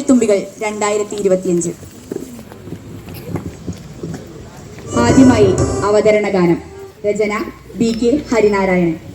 തുമ്പികൾ രണ്ടായിരത്തി ഇരുപത്തിയഞ്ച് ആദ്യമായി അവതരണ ഗാനം രചന ബി കെ ഹരിനാരായണൻ.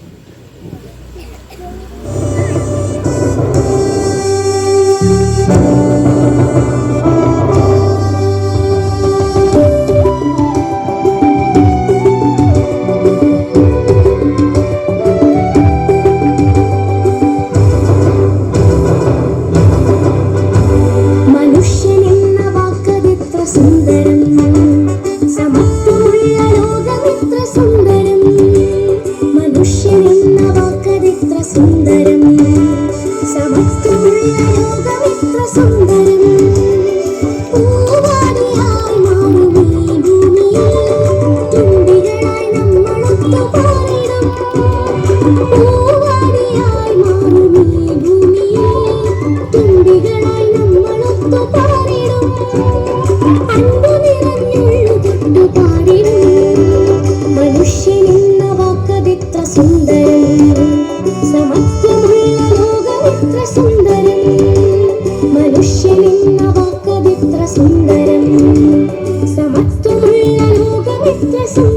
സുന്ദരം. മനുഷ്യനെന്ന വാക്കതിത്ര സുന്ദരം. സമത്വമുള്ള ലോകമിത്ര സുന്ദരം.